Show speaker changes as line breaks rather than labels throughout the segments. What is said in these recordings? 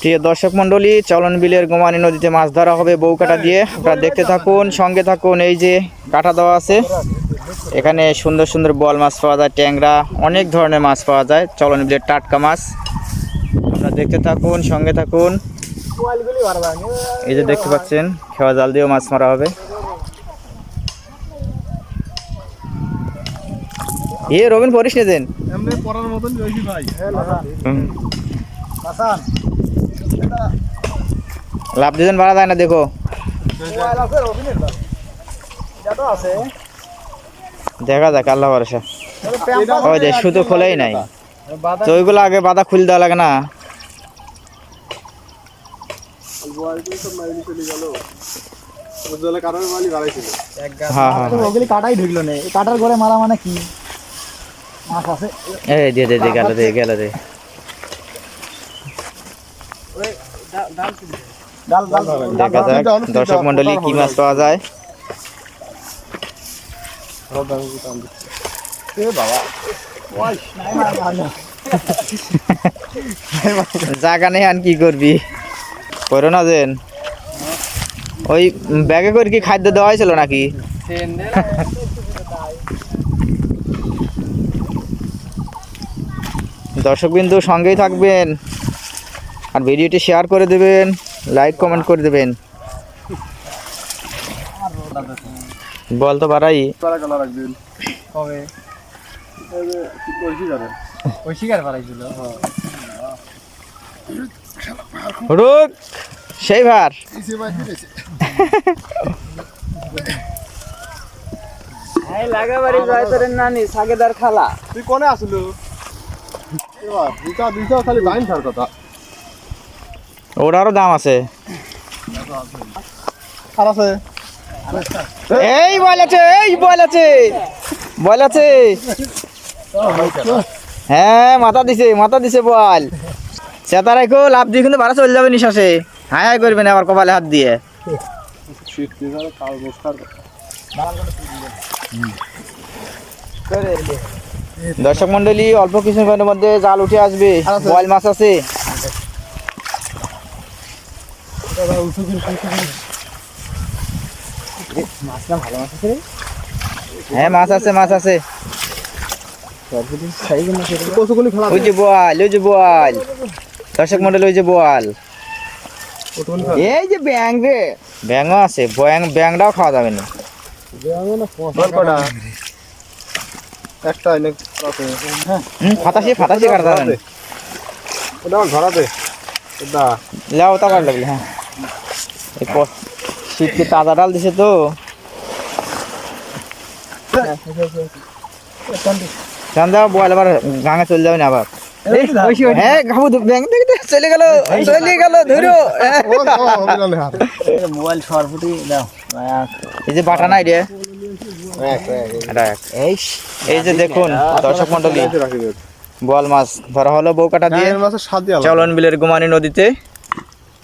প্রিয় দর্শক মণ্ডলী চলন বিলের গোমানি নদীতে মাছ ধরা হবে বউকাটা দিয়ে। আপনারা দেখতে থাকুন সঙ্গে থাকুন এই যে কাটা দেওয়া আছে। এখানে সুন্দর সুন্দর বল মাছ পাওয়া যায় ট্যাংরা অনেক ধরনের মাছ পাওয়া যায় চলন বিলের টাটকা মাছ। আপনারা দেখতে থাকুন সঙ্গে থাকুন। এই যে দেখতে পাচ্ছেন খেওয়া জাল দিয়েও মাছ মারা হবে। এ রবিন পরিস
এমনি পড়ার মতন ভাই।
লাভ দিবেন বাড়া যায় না, দেখো। দেখা যাক, আল্লাহ ভরসা। সুতো খোলাই নাই। তো ওইগুলো আগে বাধা খুলে দেওয়া লাগে না।
কাটার ঘরে মারা মানে কি মাছ আছে
গেল, দে গেল, দে
ডাল ডাল
দেখা যাক দর্শক মন্ডলী কি মাছ পাওয়া যায়?
এ বাবা। ওই নাই মার মার না
জায়গা নেই আর কি করবি? করো না যেন। ওই ব্যাগে করে কি খাদ্য দেওয়া হয়েছিল নাকি? দর্শক বিন্দু সঙ্গেই থাকবেন। আর ভিডিওটি শেয়ার করে দেবেন লাইক কমেন্ট করে দেবেন। বল তো বাড়াই সেই ভার। লাগাবাড়ি জয়তরের নানি সাগেদার খালা।
তুই কোনে আসলো? এবার দুটা দুইটা খালি লাইন ছাড় কথা।
ওটারও দাম আছে।
আর আছে?
এই বল আছে এই বল আছে। বল আছে। হ্যাঁ মাথা দিছে মাথা দিছে বল। সেটা রাখো লাভ দিয়ে কিন্তু ভাড়া চলে যাবে নিঃশ্বাসে। হাই হাই করবেন আবার কপালে হাত দিয়ে। দর্শক মন্ডলী অল্প কিছুক্ষণের মধ্যে জাল উঠে আসবে।
আছে।
বয়েল মাছ আছে হ্যাঁ মাছ আছে মাছ আছে। ওই যে বোয়াল ওই যে বোয়াল দর্শক মন্ডল ওই যে বোয়াল এই যে ব্যাং রে। ব্যাংও আছে ব্যাং ব্যাংটাও খাওয়া যাবে না।
কটা? একটা এনে আছে
হুম ফাটাসি ফাটাসি কাটা যাবে না।
ওটা ঘরাতে এটা
লাও তা কাট লাগলে হ্যাঁ। শীতকে তাজা ডাল দিছে তো? চান্দা বয়েল আবার গাঙে চলে যাবে না আবার। হ্যাঁ ঘাবু ব্যাং দেখতে চলে গেল চলে গেল ধরো। হ্যাঁ।
মোবাইল সরপুটি দাও
এই যে বাটা নাই রে। এই এই যে দেখুন দর্শক মন্ডলী বোয়াল মাছ ধরা হলো বউকাটা দিয়ে। চলন বিলের গুমানি নদীতে।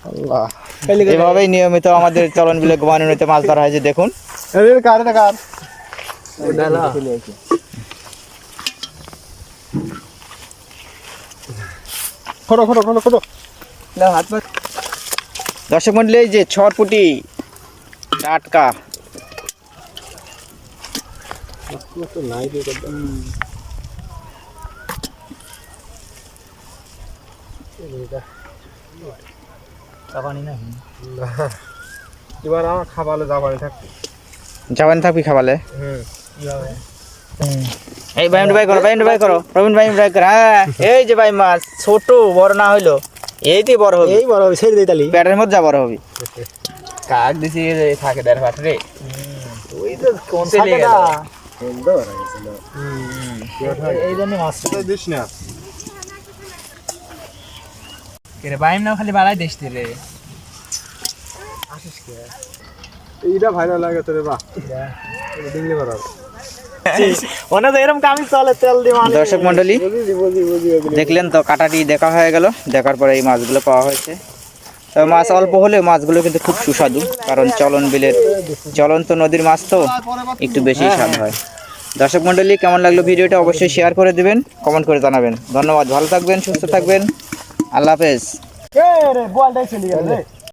আল্লাহ।
এভাবেই নিয়মিত আমাদের চলন বিলের গুমানি নদীতে মাছ ধরা হয় যে দেখুন দর্শক মন্ডলী এই যে ছটপুটি টাটকা।
এবার আমার খাবালে যাবানি থাকবে।
যাবেন থাকবি খাবালে
হুম।
এই ভাই ভাই করো ভাই ভাই করো। প্রবীণ ভাই ভাই করো। হ্যাঁ এই যে ভাই মাছ ছোট বড় না হইল এইতেই বড় হবে।
এই বড় ছেড়ে দিই তালি।
পেটের মধ্যে যা বড় হবে। কাক দিছি থাকে দেড় ফাট রে।
ওই তো কোন
গেল।
এই জন্য মাছ দিস না।
বাইম না খালি বাড়াই দিস রে।
এইটা ভাইরাল লাগে তোরে বাহ। ডিংলি করার
ওনা তো এরকম কামি চলে তেল দিয়ে দর্শক মন্ডলী দেখলেন তো কাটাটি দেখা হয়ে গেল। দেখার পরে এই মাছগুলো পাওয়া হয়েছে। তবে মাছ অল্প হলেও মাছগুলো কিন্তু খুব সুস্বাদু কারণ চলন বিলের চলন্ত নদীর মাছ তো একটু বেশি স্বাদ হয়। দর্শক মন্ডলী কেমন লাগল ভিডিওটা অবশ্যই শেয়ার করে দিবেন কমেন্ট করে জানাবেন। ধন্যবাদ ভালো থাকবেন সুস্থ থাকবেন। আল্লাহ হাফেজ।